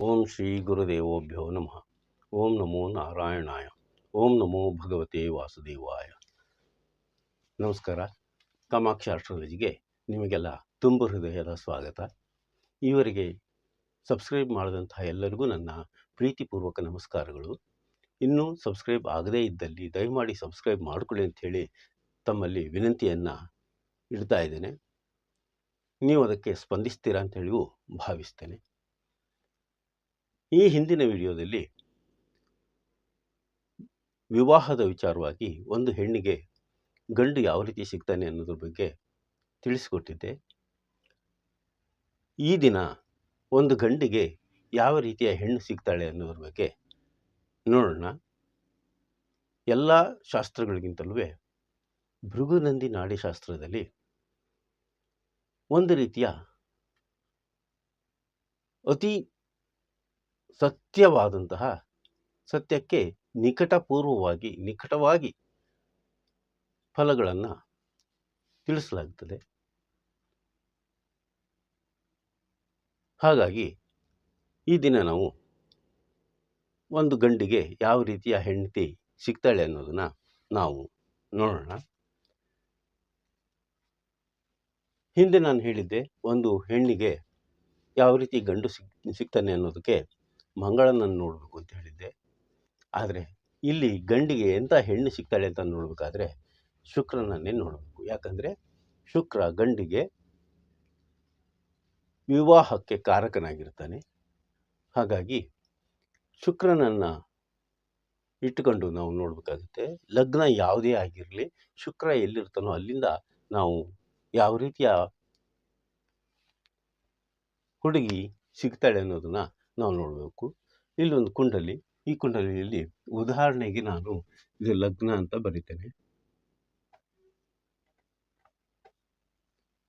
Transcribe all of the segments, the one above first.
ಓಂ ಶ್ರೀ ಗುರುದೇವೋಭ್ಯೋ ನಮಃ. ಓಂ ನಮೋ ನಾರಾಯಣಾಯ. ಓಂ ನಮೋ ಭಗವತೆ ವಾಸುದೇವಾಯ. ನಮಸ್ಕಾರ. ಕಾಮಾಕ್ಷಿ ಆಸ್ಟ್ರಾಲಜಿಗೆ ನಿಮಗೆಲ್ಲ ತುಂಬ ಹೃದಯದ ಸ್ವಾಗತ. ಈವರೆಗೆ ಸಬ್ಸ್ಕ್ರೈಬ್ ಮಾಡಿದಂತಹ ಎಲ್ಲರಿಗೂ ನನ್ನ ಪ್ರೀತಿಪೂರ್ವಕ ನಮಸ್ಕಾರಗಳು. ಇನ್ನೂ ಸಬ್ಸ್ಕ್ರೈಬ್ ಆಗದೇ ಇದ್ದಲ್ಲಿ ದಯಮಾಡಿ ಸಬ್ಸ್ಕ್ರೈಬ್ ಮಾಡಿಕೊಳ್ಳಿ ಅಂಥೇಳಿ ತಮ್ಮಲ್ಲಿ ವಿನಂತಿಯನ್ನು ಇಡ್ತಾ ಇದ್ದೇನೆ. ನೀವು ಅದಕ್ಕೆ ಸ್ಪಂದಿಸ್ತೀರಾ ಅಂತೇಳಿಯೂ ಭಾವಿಸ್ತೇನೆ. ಈ ಹಿಂದಿನ ವಿಡಿಯೋದಲ್ಲಿ ವಿವಾಹದ ವಿಚಾರವಾಗಿ ಒಂದು ಹೆಣ್ಣಿಗೆ ಗಂಡು ಯಾವ ರೀತಿ ಸಿಗ್ತಾನೆ ಅನ್ನೋದ್ರ ಬಗ್ಗೆ ತಿಳಿಸಿಕೊಟ್ಟಿದ್ದೆ. ಈ ದಿನ ಒಂದು ಗಂಡಿಗೆ ಯಾವ ರೀತಿಯ ಹೆಣ್ಣು ಸಿಗ್ತಾಳೆ ಅನ್ನೋದ್ರ ಬಗ್ಗೆ ನೋಡೋಣ. ಎಲ್ಲ ಶಾಸ್ತ್ರಗಳಿಗಿಂತಲೂ ಭೃಗುನಂದಿ ನಾಡಿಶಾಸ್ತ್ರದಲ್ಲಿ ಒಂದು ರೀತಿಯ ಅತಿ ಸತ್ಯವಾದಂತಹ ಸತ್ಯಕ್ಕೆ ನಿಕಟಪೂರ್ವವಾಗಿ, ನಿಕಟವಾಗಿ ಫಲಗಳನ್ನು ತಿಳಿಸಲಾಗುತ್ತದೆ ಹಾಗಾಗಿ ಈ ದಿನ ನಾವು ಒಂದು ಗಂಡಿಗೆ ಯಾವ ರೀತಿಯ ಹೆಂಡತಿ ಸಿಗ್ತಾಳೆ ಅನ್ನೋದನ್ನು ನಾವು ನೋಡೋಣ. ಹಿಂದೆ ನಾನು ಹೇಳಿದ್ದೆ, ಒಂದು ಹೆಣ್ಣಿಗೆ ಯಾವ ರೀತಿ ಗಂಡು ಸಿಗ್, ಸಿಗ್ತಾನೆ ಅನ್ನೋದಕ್ಕೆ ಮಂಗಳನನ್ನು ನೋಡಬೇಕು ಅಂತ ಹೇಳಿದ್ದೆ. ಆದರೆ ಇಲ್ಲಿ ಗಂಡಿಗೆ ಎಂಥ ಹೆಣ್ಣು ಸಿಗ್ತಾಳೆ ಅಂತ ನೋಡಬೇಕಾದ್ರೆ ಶುಕ್ರನನ್ನೇ ನೋಡಬೇಕು. ಯಾಕಂದರೆ ಶುಕ್ರ ಗಂಡಿಗೆ ವಿವಾಹಕ್ಕೆ ಕಾರಕನಾಗಿರ್ತಾನೆ. ಹಾಗಾಗಿ ಶುಕ್ರನನ್ನು ಇಟ್ಟುಕೊಂಡು ನಾವು ನೋಡಬೇಕಾಗುತ್ತೆ. ಲಗ್ನ ಯಾವುದೇ ಆಗಿರಲಿ, ಶುಕ್ರ ಎಲ್ಲಿರ್ತಾನೋ ಅಲ್ಲಿಂದ ನಾವು ಯಾವ ರೀತಿಯ ಹುಡುಗಿ ಸಿಗ್ತಾಳೆ ಅನ್ನೋದನ್ನು ನಾವು ನೋಡಬೇಕು. ಇಲ್ಲೊಂದು ಕುಂಡಲಿ, ಈ ಕುಂಡಲಿಯಲ್ಲಿ ಉದಾಹರಣೆಗೆ ನಾನು ಇದು ಲಗ್ನ ಅಂತ ಬರಿತೇನೆ.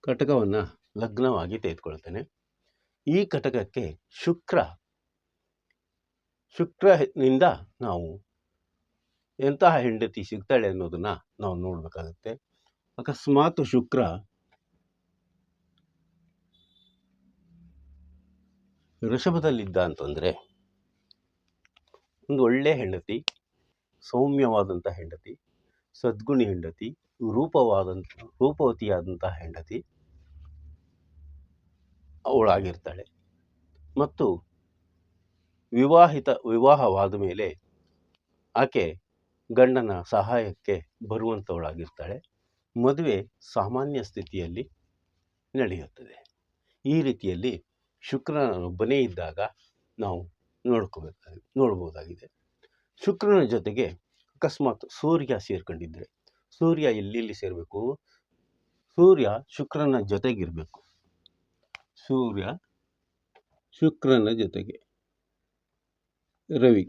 ಕಟಕವನ್ನು ಲಗ್ನವಾಗಿ ತೆಗೆದುಕೊಳ್ತೇನೆ. ಈ ಕಟಕಕ್ಕೆ ಶುಕ್ರ, ಶುಕ್ರನಿಂದ ನಾವು ಎಂತಹ ಹೆಂಡತಿ ಸಿಗ್ತಾಳೆ ಅನ್ನೋದನ್ನು ನಾವು ನೋಡಬೇಕಾಗುತ್ತೆ. ಅಕಸ್ಮಾತ್ ಶುಕ್ರ ಋಷಭದಲ್ಲಿದ್ದ ಅಂತಂದರೆ, ಒಂದು ಒಳ್ಳೆಯ ಹೆಂಡತಿ ಸೌಮ್ಯವಾದಂಥ ಹೆಂಡತಿ, ಸದ್ಗುಣಿ ಹೆಂಡತಿ ರೂಪವಾದಂಥ ರೂಪವತಿಯಾದಂಥ ಹೆಂಡತಿ ಅವಳಾಗಿರ್ತಾಳೆ. ಮತ್ತು ವಿವಾಹಿತ, ವಿವಾಹವಾದ ಮೇಲೆ ಆಕೆ ಗಂಡನ ಸಹಾಯಕ್ಕೆ ಬರುವಂಥವಳಾಗಿರ್ತಾಳೆ ಮದುವೆ ಸಾಮಾನ್ಯ ಸ್ಥಿತಿಯಲ್ಲಿ ನಡೆಯುತ್ತದೆ. ಈ ರೀತಿಯಲ್ಲಿ ಶುಕ್ರನೊಬ್ಬನೇ ಇದ್ದಾಗ ನಾವು ನೋಡ್ಕೋಬೇಕಾಗಿ, ನೋಡ್ಬೋದಾಗಿದೆ. ಶುಕ್ರನ ಜೊತೆಗೆ ಅಕಸ್ಮಾತ್ ಸೂರ್ಯ ಸೇರ್ಕೊಂಡಿದ್ರೆ, ಸೂರ್ಯ ಎಲ್ಲೆಲ್ಲಿ ಸೇರಬೇಕು? ಸೂರ್ಯ ಶುಕ್ರನ ಜೊತೆಗಿರಬೇಕು. ಸೂರ್ಯ ಶುಕ್ರನ ಜೊತೆಗೆ ರವಿ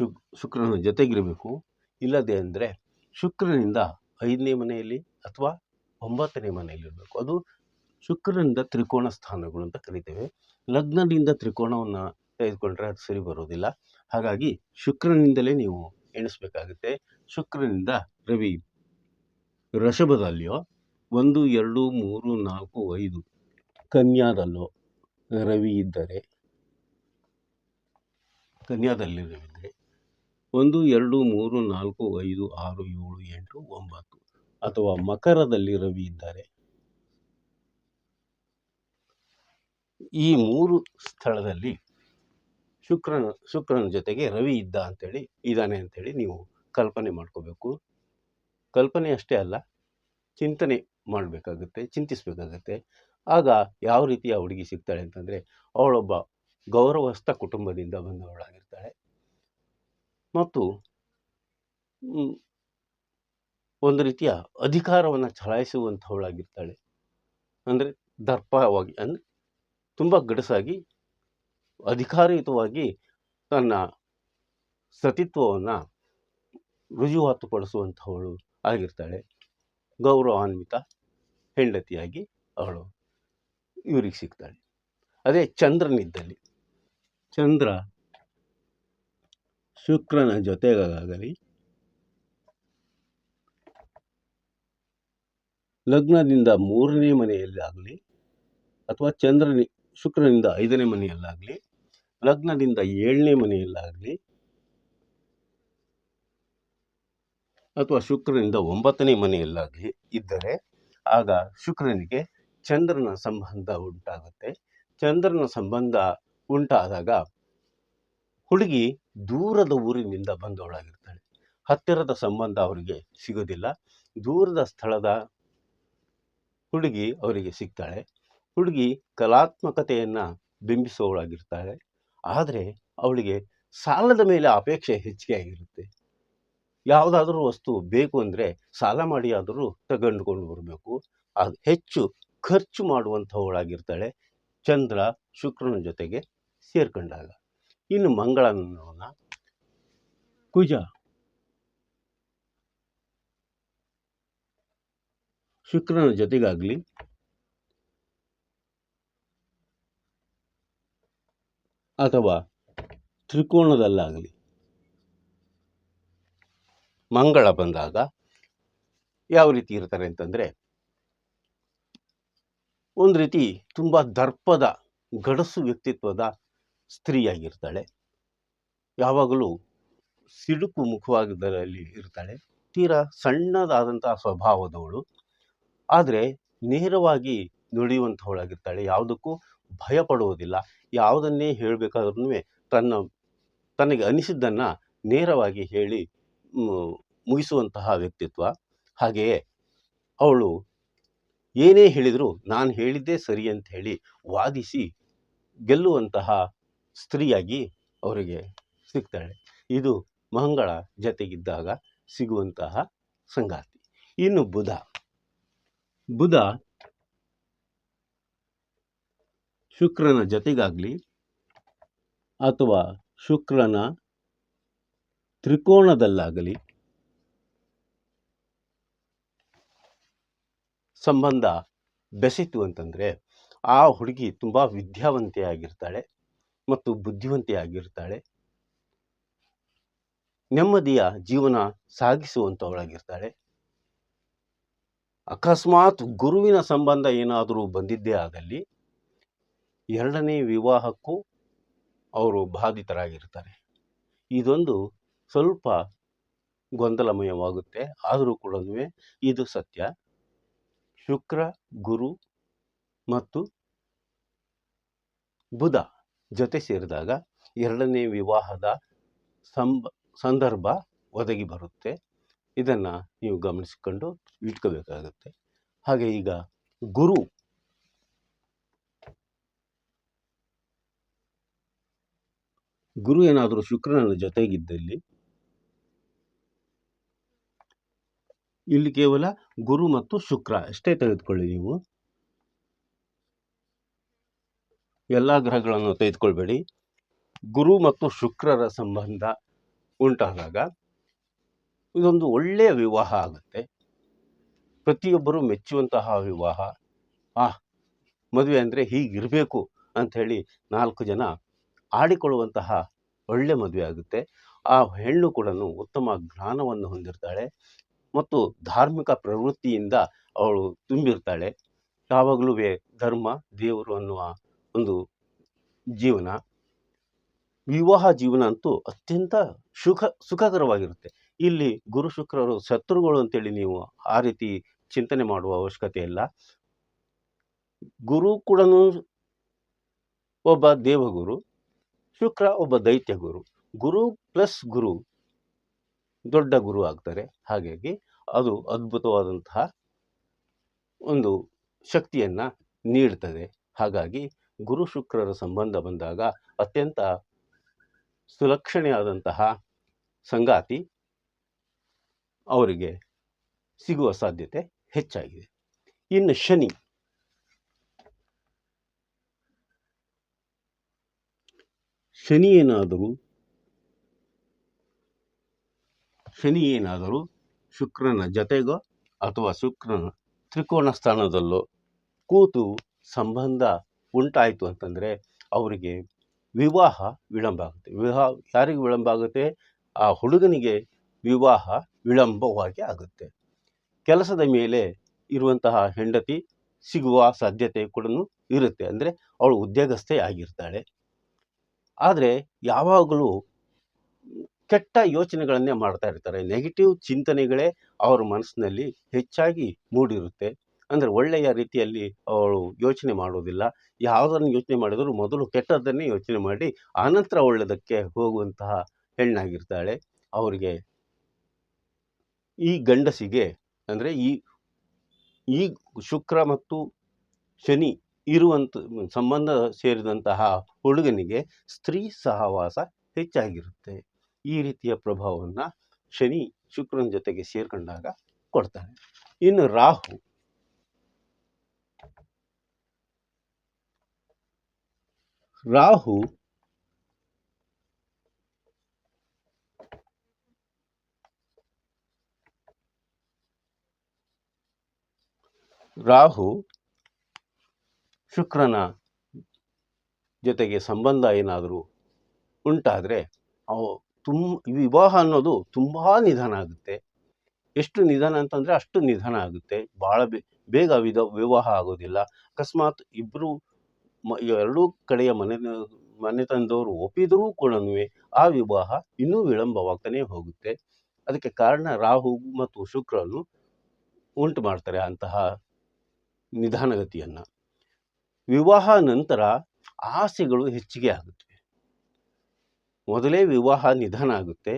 ಶುಕ್, ಶುಕ್ರನ ಜೊತೆಗಿರಬೇಕು. ಇಲ್ಲದೆ ಅಂದರೆ ಶುಕ್ರನಿಂದ ಐದನೇ ಮನೆಯಲ್ಲಿ ಅಥವಾ ಒಂಬತ್ತನೇ ಮನೆಯಲ್ಲಿರಬೇಕು ಅದು ಶುಕ್ರನಿಂದ ತ್ರಿಕೋಣ ಸ್ಥಾನಗಳು ಅಂತ ಕರಿತೇವೆ. ಲಗ್ನದಿಂದ ತ್ರಿಕೋಣವನ್ನು ತೆಗೆದುಕೊಂಡ್ರೆ ಅದು ಸರಿ ಬರೋದಿಲ್ಲ. ಹಾಗಾಗಿ ಶುಕ್ರನಿಂದಲೇ ನೀವು ಎಣಿಸ್ಬೇಕಾಗುತ್ತೆ. ಶುಕ್ರನಿಂದ ರವಿ ಋಷಭದಲ್ಲಿಯೋ, ಒಂದು, ಎರಡು, ಮೂರು, ನಾಲ್ಕು, ಐದು ಕನ್ಯಾದಲ್ಲೋ ರವಿ ಇದ್ದರೆ, ಕನ್ಯಾದಲ್ಲಿ ರವಿ ಇದ್ದರೆ ಒಂದು, ಎರಡು, ಮೂರು, ನಾಲ್ಕು, ಐದು, ಆರು, ಏಳು, ಎಂಟು, ಒಂಬತ್ತು ಅಥವಾ ಮಕರದಲ್ಲಿ ರವಿ ಇದ್ದಾರೆ. ಈ ಮೂರು ಸ್ಥಳದಲ್ಲಿ ಶುಕ್ರನ ಶುಕ್ರನ ಜೊತೆಗೆ ರವಿ ಇದ್ದ ಅಂತೇಳಿ, ಇದ್ದಾನೆ ಅಂಥೇಳಿ ನೀವು ಕಲ್ಪನೆ ಮಾಡ್ಕೋಬೇಕು. ಕಲ್ಪನೆ ಅಷ್ಟೇ ಅಲ್ಲ, ಚಿಂತನೆ ಮಾಡಬೇಕಾಗುತ್ತೆ, ಚಿಂತಿಸಬೇಕಾಗುತ್ತೆ. ಆಗ ಯಾವ ರೀತಿಯ ಹುಡುಗಿ ಸಿಗ್ತಾಳೆ ಅಂತಂದರೆ, ಅವಳೊಬ್ಬ ಗೌರವಸ್ಥ ಕುಟುಂಬದಿಂದ ಬಂದವಳಾಗಿರ್ತಾಳೆ. ಮತ್ತು ಒಂದು ರೀತಿಯ ಅಧಿಕಾರವನ್ನು ಚಲಾಯಿಸುವಂಥವಳಾಗಿರ್ತಾಳೆ. ಅಂದರೆ ದರ್ಪವಾಗಿ, ಅಂದರೆ ತುಂಬ ಗಡಸಾಗಿ, ಅಧಿಕಾರಯುತವಾಗಿ ತನ್ನ ಸತಿತ್ವವನ್ನು ರುಜುವಾತುಪಡಿಸುವಂಥವಳು ಆಗಿರ್ತಾಳೆ. ಗೌರವಾನ್ವಿತ ಹೆಂಡತಿಯಾಗಿ ಅವಳು ಇವರಿಗೆ ಸಿಗ್ತಾಳೆ. ಅದೇ ಚಂದ್ರನಿದ್ದಲ್ಲಿ. ಚಂದ್ರ ಶುಕ್ರನ ಜೊತೆಗಾಗಲಿ ಲಗ್ನದಿಂದ ಮೂರನೇ ಮನೆಯಲ್ಲಾಗಲಿ ಅಥವಾ ಚಂದ್ರನಿ, ಶುಕ್ರನಿಂದ ಐದನೇ ಮನೆಯಲ್ಲಾಗಲಿ, ಲಗ್ನದಿಂದ ಏಳನೇ ಮನೆಯಲ್ಲಾಗಲಿ ಅಥವಾ ಶುಕ್ರನಿಂದ ಒಂಬತ್ತನೇ ಮನೆಯಲ್ಲಾಗಲಿ ಇದ್ದರೆ ಆಗ ಶುಕ್ರನಿಗೆ ಚಂದ್ರನ ಸಂಬಂಧ ಉಂಟಾಗುತ್ತೆ. ಚಂದ್ರನ ಸಂಬಂಧ ಉಂಟಾದಾಗ ಹುಡುಗಿ ದೂರದ ಊರಿನಿಂದ ಬಂದವಳಾಗಿರ್ತಾಳೆ. ಹತ್ತಿರದ ಸಂಬಂಧ ಅವರಿಗೆ ಸಿಗೋದಿಲ್ಲ. ದೂರದ ಸ್ಥಳದ ಹುಡುಗಿ ಅವರಿಗೆ ಸಿಗ್ತಾಳೆ. ಹುಡುಗಿ ಕಲಾತ್ಮಕತೆಯನ್ನು ಬಿಂಬಿಸುವವಳಾಗಿರ್ತಾಳೆ. ಆದರೆ ಅವಳಿಗೆ ಸಾಲದ ಮೇಲೆ ಅಪೇಕ್ಷೆ ಹೆಚ್ಚಿಗೆ ಆಗಿರುತ್ತೆ ಯಾವುದಾದ್ರೂ ವಸ್ತು ಬೇಕು ಅಂದರೆ ಸಾಲ ಮಾಡಿ ಆದರೂ ತಗೊಂಡುಕೊಂಡು ಬರಬೇಕು. ಅದು ಹೆಚ್ಚು ಖರ್ಚು ಮಾಡುವಂಥವಳಾಗಿರ್ತಾಳೆ. ಚಂದ್ರ ಶುಕ್ರನ ಜೊತೆಗೆ ಸೇರ್ಕೊಂಡಾಗ. ಇನ್ನು ಮಂಗಳನ ಕುಜ ಶುಕ್ರನ ಜೊತೆಗಾಗಲಿ ಅಥವಾ ತ್ರಿಕೋಣದಲ್ಲಾಗಲಿ ಮಂಗಳ ಬಂದಾಗ ಯಾವ ರೀತಿ ಇರ್ತಾರೆ ಅಂತಂದರೆ ಒಂದು ರೀತಿ ತುಂಬ ದರ್ಪದ, ಗಡಸು ವ್ಯಕ್ತಿತ್ವದ ಸ್ತ್ರೀಯಾಗಿರ್ತಾಳೆ. ಯಾವಾಗಲೂ ಸಿಡುಕು ಮುಖವಾಗಿದ್ದರಲ್ಲಿ ಇರ್ತಾಳೆ. ತೀರಾ ಸಣ್ಣದಾದಂಥ ಸ್ವಭಾವದವಳು. ಆದರೆ ನೇರವಾಗಿ ನುಡಿಯುವಂಥವಳಾಗಿರ್ತಾಳೆ ಯಾವುದಕ್ಕೂ ಭಯ ಪಡುವುದಿಲ್ಲ ಯಾವುದನ್ನೇ ಹೇಳಬೇಕಾದ್ರೂ ತನ್ನ, ತನಗೆ ಅನಿಸಿದ್ದನ್ನು ನೇರವಾಗಿ ಹೇಳಿ ಮುಗಿಸುವಂತಹ ವ್ಯಕ್ತಿತ್ವ. ಹಾಗೆಯೇ ಅವಳು ಏನೇ ಹೇಳಿದರೂ ನಾನು ಹೇಳಿದ್ದೇ ಸರಿ ಅಂತ ಹೇಳಿ ವಾದಿಸಿ ಗೆಲ್ಲುವಂತಹ ಸ್ತ್ರೀಯಾಗಿ ಅವರಿಗೆ ಸಿಗ್ತಾಳೆ. ಇದು ಮಂಗಳ ಜತೆಗಿದ್ದಾಗ ಸಿಗುವಂತಹ ಸಂಗಾತಿ. ಇನ್ನು ಬುಧ. ಬುಧ ಶುಕ್ರನ ಜೊತೆಗಾಗಲಿ ಅಥವಾ ಶುಕ್ರನ ತ್ರಿಕೋಣದಲ್ಲಾಗಲಿ ಸಂಬಂಧ ಬೆಸಿತು ಅಂತಂದರೆ ಆ ಹುಡುಗಿ ತುಂಬ ವಿದ್ಯಾವಂತೆಯಾಗಿರ್ತಾಳೆ ಮತ್ತು ಬುದ್ಧಿವಂತೆಯಾಗಿರ್ತಾಳೆ. ನೆಮ್ಮದಿಯ ಜೀವನ ಸಾಗಿಸುವಂಥವಳಾಗಿರ್ತಾಳೆ ಅಕಸ್ಮಾತ್ ಗುರುವಿನ ಸಂಬಂಧ ಏನಾದರೂ ಬಂದಿದ್ದೇ ಆದಲ್ಲಿ ಎರಡನೇ ವಿವಾಹಕ್ಕೂ ಅವರು ಬಾಧಿತರಾಗಿರ್ತಾರೆ. ಇದೊಂದು ಸ್ವಲ್ಪ ಗೊಂದಲಮಯವಾಗುತ್ತೆ. ಆದರೂ ಕೂಡ ಇದು ಸತ್ಯ. ಶುಕ್ರ, ಗುರು ಮತ್ತು ಬುಧ ಜೊತೆ ಸೇರಿದಾಗ ಎರಡನೇ ವಿವಾಹದ ಸಂಬ, ಸಂದರ್ಭ ಒದಗಿ ಬರುತ್ತೆ. ಇದನ್ನು ನೀವು ಗಮನಿಸಿಕೊಂಡು ಇಟ್ಕೋಬೇಕಾಗುತ್ತೆ. ಹಾಗೆ ಈಗ ಗುರು. ಗುರು ಏನಾದರೂ ಶುಕ್ರನ ಜೊತೆಗಿದ್ದಲ್ಲಿ ಇಲ್ಲಿ ಕೇವಲ ಗುರು ಮತ್ತು ಶುಕ್ರ ಅಷ್ಟೇ ತೆಗೆದುಕೊಳ್ಳಿ ನೀವು. ಎಲ್ಲ ಗ್ರಹಗಳನ್ನು ತೆಗೆದುಕೊಳ್ಬೇಡಿ. ಗುರು ಮತ್ತು ಶುಕ್ರರ ಸಂಬಂಧ ಉಂಟಾದಾಗ ಇದೊಂದು ಒಳ್ಳೆಯ ವಿವಾಹ ಆಗುತ್ತೆ. ಪ್ರತಿಯೊಬ್ಬರು ಮೆಚ್ಚುವಂತಹ ವಿವಾಹ. ಆ, ಮದುವೆ ಅಂದರೆ ಹೀಗಿರಬೇಕು ಹೇಳಿ ನಾಲ್ಕು ಜನ ಆಡಿಕೊಳ್ಳುವಂತಹ ಒಳ್ಳೆ ಮದುವೆ ಆಗುತ್ತೆ. ಆ ಹೆಣ್ಣು ಕೂಡ ಉತ್ತಮ ಜ್ಞಾನವನ್ನು ಹೊಂದಿರ್ತಾಳೆ ಮತ್ತು ಧಾರ್ಮಿಕ ಪ್ರವೃತ್ತಿಯಿಂದ ಅವಳು ತುಂಬಿರ್ತಾಳೆ. ಯಾವಾಗಲೂ ಧರ್ಮ, ದೇವರು ಅನ್ನುವ ಒಂದು ಜೀವನ. ವಿವಾಹ ಜೀವನ ಅಂತೂ ಅತ್ಯಂತ ಸುಖ, ಸುಖಕರವಾಗಿರುತ್ತೆ. ಇಲ್ಲಿ ಗುರು ಶುಕ್ರರು ಶತ್ರುಗಳು ಅಂತೇಳಿ ನೀವು ಆ ರೀತಿ ಚಿಂತನೆ ಮಾಡುವ ಅವಶ್ಯಕತೆ ಇಲ್ಲ. ಗುರು ಕೂಡ ಒಬ್ಬ ದೇವಗುರು, ಶುಕ್ರ ಒಬ್ಬ ದೈತ್ಯ ಗುರು. ಗುರು ಪ್ಲಸ್ ಗುರು ದೊಡ್ಡ ಗುರು ಆಗ್ತಾರೆ. ಹಾಗಾಗಿ ಅದು ಅದ್ಭುತವಾದಂತಹ ಒಂದು ಶಕ್ತಿಯನ್ನು ನೀಡ್ತದೆ. ಹಾಗಾಗಿ ಗುರು ಶುಕ್ರರ ಸಂಬಂಧ ಬಂದಾಗ ಅತ್ಯಂತ ಸುಲಕ್ಷಣೆಯಾದಂತಹ ಸಂಗಾತಿ ಅವರಿಗೆ ಸಿಗುವ ಸಾಧ್ಯತೆ ಹೆಚ್ಚಾಗಿದೆ. ಇನ್ನು ಶನಿ. ಶನಿ ಏನಾದರೂ ಶನಿ ಏನಾದರೂ ಶುಕ್ರನ ಜೊತೆಗೋ ಅಥವಾ ಶುಕ್ರನ ತ್ರಿಕೋಣ ಸ್ಥಾನದಲ್ಲೋ ಕೂತು ಸಂಬಂಧ ಉಂಟಾಯಿತು ಅಂತಂದರೆ ಅವರಿಗೆ ವಿವಾಹ ವಿಳಂಬ ಆಗುತ್ತೆ. ವಿವಾಹ ಯಾರಿಗೆ ವಿಳಂಬ ಆಗುತ್ತೆ? ಆ ಹುಡುಗನಿಗೆ ವಿವಾಹ ವಿಳಂಬವಾಗಿ ಆಗುತ್ತೆ. ಕೆಲಸದ ಮೇಲೆ ಇರುವಂತಹ ಹೆಂಡತಿ ಸಿಗುವ ಸಾಧ್ಯತೆ ಕೂಡ ಇರುತ್ತೆ. ಅಂದರೆ ಅವಳು ಉದ್ಯೋಗಸ್ಥೆ ಆಗಿರ್ತಾಳೆ. ಆದರೆ ಯಾವಾಗಲೂ ಕೆಟ್ಟ ಯೋಚನೆಗಳನ್ನೇ ಮಾಡ್ತಾ ಇರ್ತಾರೆ. ನೆಗೆಟಿವ್ ಚಿಂತನೆಗಳೇ ಅವರ ಮನಸ್ಸಿನಲ್ಲಿ ಹೆಚ್ಚಾಗಿ ಮೂಡಿರುತ್ತೆ. ಅಂದರೆ ಒಳ್ಳೆಯ ರೀತಿಯಲ್ಲಿ ಅವಳು ಯೋಚನೆ ಮಾಡೋದಿಲ್ಲ ಯಾವುದನ್ನು ಯೋಚನೆ ಮಾಡಿದರೂ ಮೊದಲು ಕೆಟ್ಟದ್ದನ್ನೇ ಯೋಚನೆ ಮಾಡಿ, ಆನಂತರ ಒಳ್ಳೆಯದಕ್ಕೆ ಹೋಗುವಂತಹ ಹೆಣ್ಣಾಗಿರ್ತಾಳೆ. ಅವರಿಗೆ ಈ ಗಂಡಸಿಗೆ ಅಂದರೆ ಈ ಈ ಶುಕ್ರ ಮತ್ತು ಶನಿ ಇರುವಂಥ ಸಂಬಂಧ ಸೇರಿದಂತಹ ಹುಡುಗನಿಗೆ ಸ್ತ್ರೀ ಸಹವಾಸ ಹೆಚ್ಚಾಗಿರುತ್ತೆ. ಈ ರೀತಿಯ ಪ್ರಭಾವವನ್ನು ಶನಿ ಶುಕ್ರನ ಜೊತೆಗೆ ಸೇರ್ಕೊಂಡಾಗ ಕೊಡ್ತಾನೆ ಇನ್ನು ರಾಹು. ರಾಹು ರಾಹು ಶುಕ್ರನ ಜೊತೆಗೆ ಸಂಬಂಧ ಏನಾದರೂ ಉಂಟಾದರೆ ಅವು ತುಂಬ ವಿವಾಹ ಅನ್ನೋದು ತುಂಬ ನಿಧಾನ ಆಗುತ್ತೆ. ಎಷ್ಟು ನಿಧಾನ ಅಂತಂದರೆ ಅಷ್ಟು ನಿಧಾನ ಆಗುತ್ತೆ. ಭಾಳ ಬೇಗ ವಿಧ, ವಿವಾಹ ಆಗೋದಿಲ್ಲ. ಅಕಸ್ಮಾತ್ ಇಬ್ಬರು ಮ, ಎರಡೂ ಕಡೆಯ ಮನೆ ಮನೆತನದವರು ಒಪ್ಪಿದರೂ ಕೂಡ ಆ ವಿವಾಹ ಇನ್ನೂ ವಿಳಂಬವಾಗ್ತಾನೆ ಹೋಗುತ್ತೆ. ಅದಕ್ಕೆ ಕಾರಣ ರಾಹು ಮತ್ತು ಶುಕ್ರನು ಉಂಟು ಮಾಡ್ತಾರೆ ಅಂತಹ ನಿಧಾನಗತಿಯನ್ನು. ವಿವಾಹ ನಂತರ ಆಸೆಗಳು ಹೆಚ್ಚಿಗೆ ಆಗುತ್ತವೆ ಮೊದಲೇ ವಿವಾಹ ನಿಧಾನ ಆಗುತ್ತೆ.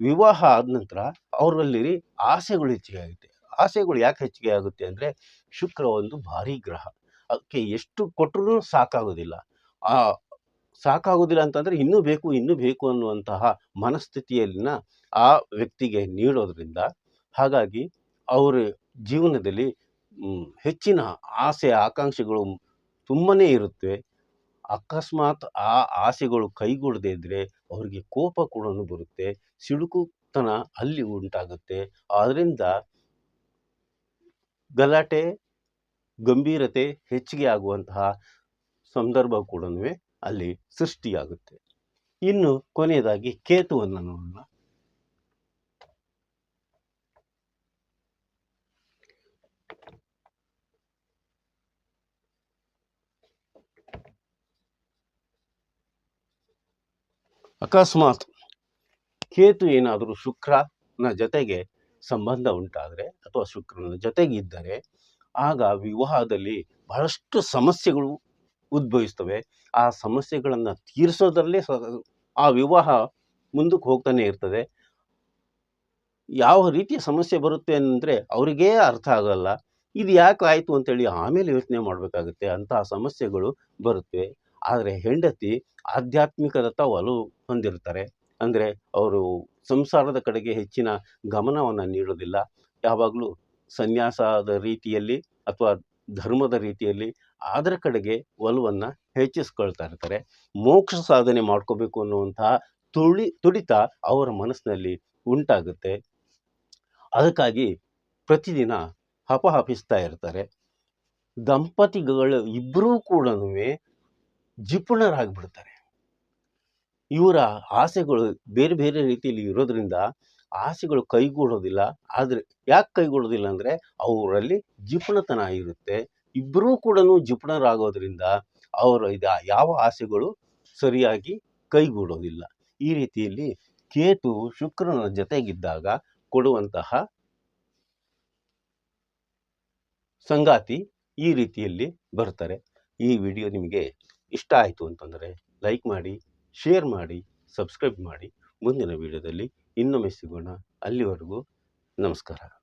ವಿವಾಹ ಆದ ನಂತರ ಅವರಲ್ಲಿ ಆಸೆಗಳು ಹೆಚ್ಚಿಗೆ ಆಗುತ್ತೆ. ಆಸೆಗಳು ಯಾಕೆ ಹೆಚ್ಚಿಗೆ ಆಗುತ್ತೆ ಅಂದರೆ ಶುಕ್ರ ಒಂದು ಭಾರಿ ಗ್ರಹ. ಅದಕ್ಕೆ ಎಷ್ಟು ಕೊಟ್ಟರೂ ಸಾಕಾಗೋದಿಲ್ಲ. ಆ, ಸಾಕಾಗೋದಿಲ್ಲ ಅಂತಂದರೆ ಇನ್ನೂ ಬೇಕು ಇನ್ನೂ ಬೇಕು ಅನ್ನುವಂತಹ ಮನಸ್ಥಿತಿಯಲ್ಲಿನ ಆ ವ್ಯಕ್ತಿಗೆ ನೀಡೋದ್ರಿಂದ ಹಾಗಾಗಿ ಅವರ ಜೀವನದಲ್ಲಿ ಹೆಚ್ಚಿನ ಆಸೆ, ಆಕಾಂಕ್ಷೆಗಳು ತುಂಬಾ ಇರುತ್ತೆ. ಅಕಸ್ಮಾತ್ ಆ ಆಸೆಗಳು ಕೈಗೂಡದೇ ಇದ್ದರೆ ಅವರಿಗೆ ಕೋಪ ಕೂಡ ಬರುತ್ತೆ. ಸಿಡುಕುತನ ಅಲ್ಲಿ ಉಂಟಾಗುತ್ತೆ. ಆದ್ದರಿಂದ ಗಲಾಟೆ, ಗಂಭೀರತೆ ಹೆಚ್ಚಿಗೆ ಆಗುವಂತಹ ಸಂದರ್ಭ ಕೂಡ ಅಲ್ಲಿ ಸೃಷ್ಟಿಯಾಗುತ್ತೆ. ಇನ್ನು ಕೊನೆಯದಾಗಿ ಕೇತುವನ್ನು ನೋಡೋಣ. ಅಕಸ್ಮಾತ್ ಕೇತು ಏನಾದರೂ ಶುಕ್ರನ ಜೊತೆಗೆ ಸಂಬಂಧ ಉಂಟಾದರೆ ಅಥವಾ ಶುಕ್ರನ ಜೊತೆಗಿದ್ದರೆ ಆಗ ವಿವಾಹದಲ್ಲಿ ಬಹಳಷ್ಟು ಸಮಸ್ಯೆಗಳು ಉದ್ಭವಿಸ್ತವೆ. ಆ ಸಮಸ್ಯೆಗಳನ್ನು ತೀರಿಸೋದ್ರಲ್ಲೇ ಆ ವಿವಾಹ ಮುಂದಕ್ಕೆ ಹೋಗ್ತಾನೆ ಇರ್ತದೆ. ಯಾವ ರೀತಿಯ ಸಮಸ್ಯೆ ಬರುತ್ತೆ ಅಂದರೆ ಅವರಿಗೇ ಅರ್ಥ ಆಗಲ್ಲ. ಇದು ಯಾಕೆ ಆಯಿತು ಅಂತೇಳಿ ಆಮೇಲೆ ಯೋಚನೆ ಮಾಡಬೇಕಾಗುತ್ತೆ. ಅಂತಹ ಸಮಸ್ಯೆಗಳು ಬರುತ್ತೆ. ಆದರೆ ಹೆಂಡತಿ ಆಧ್ಯಾತ್ಮಿಕದತ್ತ ಒಲವು ಹೊಂದಿರ್ತಾರೆ ಅಂದರೆ ಅವರು ಸಂಸಾರದ ಕಡೆಗೆ ಹೆಚ್ಚಿನ ಗಮನವನ್ನು ನೀಡೋದಿಲ್ಲ ಯಾವಾಗಲೂ ಸನ್ಯಾಸದ ರೀತಿಯಲ್ಲಿ ಅಥವಾ ಧರ್ಮದ ರೀತಿಯಲ್ಲಿ ಅದರ ಕಡೆಗೆ ಒಲವನ್ನು ಹೆಚ್ಚಿಸ್ಕೊಳ್ತಾ ಇರ್ತಾರೆ. ಮೋಕ್ಷ ಸಾಧನೆ ಮಾಡ್ಕೋಬೇಕು ಅನ್ನುವಂತಹ ತುಳಿ, ತುಡಿತ ಅವರ ಮನಸ್ಸಿನಲ್ಲಿ ಉಂಟಾಗುತ್ತೆ. ಅದಕ್ಕಾಗಿ ಪ್ರತಿದಿನ ಹಪಹಪಿಸ್ತಾ ಇರ್ತಾರೆ. ದಂಪತಿಗಳು ಇಬ್ಬರೂ ಕೂಡ ಜಿಪುಣರಾಗಿಬಿಡ್ತಾರೆ. ಇವರ ಆಸೆಗಳು ಬೇರೆ ಬೇರೆ ರೀತಿಯಲ್ಲಿ ಇರೋದ್ರಿಂದ ಆಸೆಗಳು ಕೈಗೂಡೋದಿಲ್ಲ. ಆದರೆ ಯಾಕೆ ಕೈಗೂಡೋದಿಲ್ಲ ಅಂದರೆ ಅವರಲ್ಲಿ ಜಿಪುಣತನ ಇರುತ್ತೆ. ಇಬ್ಬರೂ ಕೂಡ ಜಿಪುಣರಾಗೋದ್ರಿಂದ ಅವರ ಯಾವ ಆಸೆಗಳು ಸರಿಯಾಗಿ ಕೈಗೂಡೋದಿಲ್ಲ. ಈ ರೀತಿಯಲ್ಲಿ ಕೇತು ಶುಕ್ರನ ಜೊತೆಗಿದ್ದಾಗ ಕೊಡುವಂತಹ ಸಂಗಾತಿ ಈ ರೀತಿಯಲ್ಲಿ ಬರ್ತಾರೆ. ಈ ವಿಡಿಯೋ ನಿಮಗೆ ಇಷ್ಟ ಆಯಿತು ಅಂತಂದರೆ ಲೈಕ್ ಮಾಡಿ, ಶೇರ್ ಮಾಡಿ, ಸಬ್ಸ್ಕ್ರೈಬ್ ಮಾಡಿ. ಮುಂದಿನ ವೀಡಿಯೋದಲ್ಲಿ ಇನ್ನೊಮ್ಮೆ ಸಿಗೋಣ. ಅಲ್ಲಿವರೆಗೂ ನಮಸ್ಕಾರ.